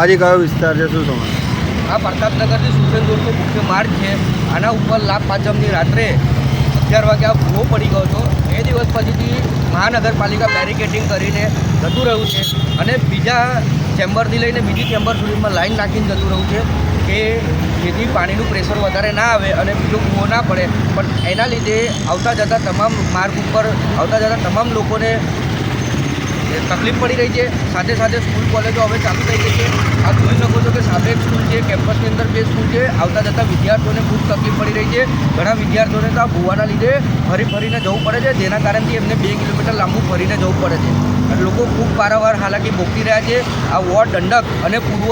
આજે કયો વિસ્તાર છે, શું તમારે? આ પ્રતાપનગરથી સુસેન મુખ્ય માર્ગ છે. આના ઉપર લાભ પાંચમની રાત્રે અગિયાર વાગે આ ભૂવો પડી ગયો હતો. એ દિવસ પછીથી મહાનગરપાલિકા બેરિકેડિંગ કરીને જતું રહ્યું છે અને બીજા ચેમ્બરથી લઈને બીજી ચેમ્બર સુધીમાં લાઈન નાખીને જતું રહ્યું છે કે જેથી પાણીનું પ્રેશર વધારે ના આવે અને બીજો કૂવો ના પડે. પણ એના લીધે આવતા જતા તમામ માર્ગ ઉપર આવતા જતા તમામ લોકોને તકલીફ પડી રહી છે. સાથે સાથે સ્કૂલ કોલેજો હવે ચાલુ થઈ ગઈ છે. આપ જોઈ શકો છો કે સામે એક સ્કૂલ છે, કેમ્પસની અંદર બે સ્કૂલ છે. આવતા જતા વિદ્યાર્થીઓને ખૂબ તકલીફ પડી રહી છે. ઘણા વિદ્યાર્થીઓને તો આ ભૂવાના લીધે ફરી ફરીને જવું પડે છે, જેના કારણથી એમને બે કિલોમીટર લાંબુ ફરીને જવું પડે છે. લોકો ખૂબ વારંવાર હાલાકી ભોગવી રહ્યા છે. આ વોર્ડ દંડક અને પૂર્વ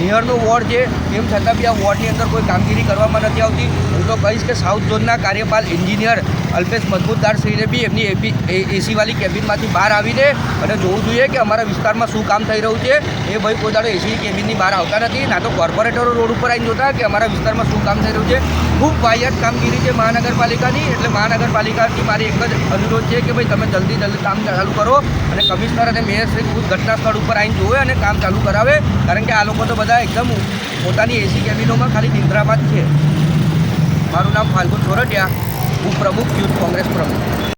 નિયરનો વોર્ડ છે. તેમ છતાં બી આ વોર્ડની અંદર કોઈ કામગીરી કરવામાં નથી આવતી. હું તો કહીશ કે સાઉથ ઝોનના કાર્યપાલ, એન્જિનિયર અલ્પેશ મજબૂતદારશ્રીને બી એમની એપી એસીવાળી કેબિનમાંથી બહાર આવીને અને જોવું જોઈએ કે અમારા વિસ્તારમાં શું કામ થઈ રહ્યું છે. એ ભાઈ કોઈ એસી કેબિનની બહાર આવતા નથી, ના તો કોર્પોરેટરો રોડ ઉપર આવીને જોતા કે અમારા વિસ્તારમાં શું કામ થઈ રહ્યું છે. ખૂબ વાહિયાત કામગીરી છે મહાનગરપાલિકાની, એટલે મહાનગરપાલિકાથી મારી એક જ અનુરોધ છે કે ભાઈ તમે જલ્દી જલ્દી કામ ચાલુ કરો અને કમિશનર અને મેયરશ્રી ખુદ ઘટના સ્થળ ઉપર આવીને જોવે અને કામ ચાલુ કરાવે. કારણ કે આ લોકો તો બધા એકદમ પોતાની એસી કેબિનોમાં ખાલી નિંદ્રામાં જ છે. મારું નામ ફાલ્ગુન સોરઠિયા. ઉપપ્રમુખ યુથ કોંગ્રેસ પ્રમુખ.